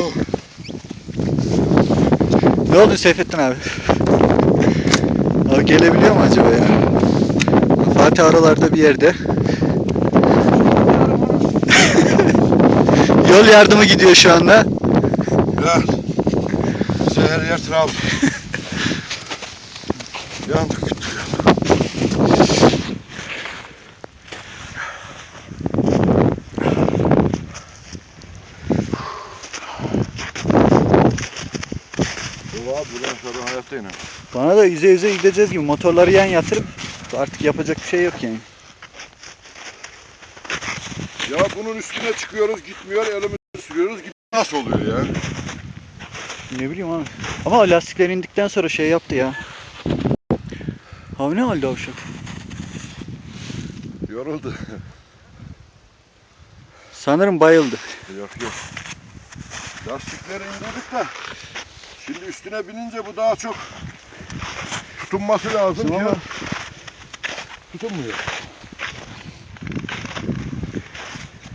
Oh. Ne oldu Seyfettin abi? Abi gelebiliyor mu acaba ya? Fatih aralarda bir yerde. Yol yardımı gidiyor şu anda. Ya. Bize her yer Trabzon. Yandık gittik. Ulan buradan sonra hayatta iner. Bana da yüze yüze gideceğiz gibi motorları yan yatırıp artık yapacak bir şey yok yani. Ya bunun üstüne çıkıyoruz gitmiyor elimizi sürüyoruz gitmiyor. Nasıl oluyor ya? Ne bileyim abi. Ama lastikler indikten sonra şey yaptı ya. Abi ne halde avşak? Yoruldu. Sanırım bayıldı. yok yok. Lastikleri indirdik de şimdi üstüne binince bu daha çok tutunması lazım ki. Ama Tutunmuyor.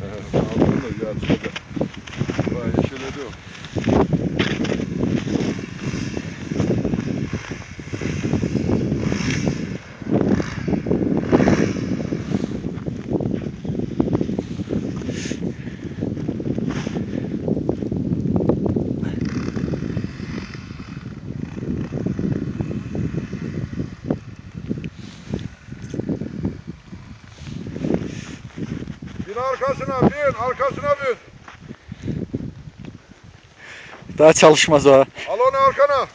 Evet, aldım da ya şöyle. Vay Bin arkasına bin arkasına bin. daha çalışmaz o. Al onu arkana.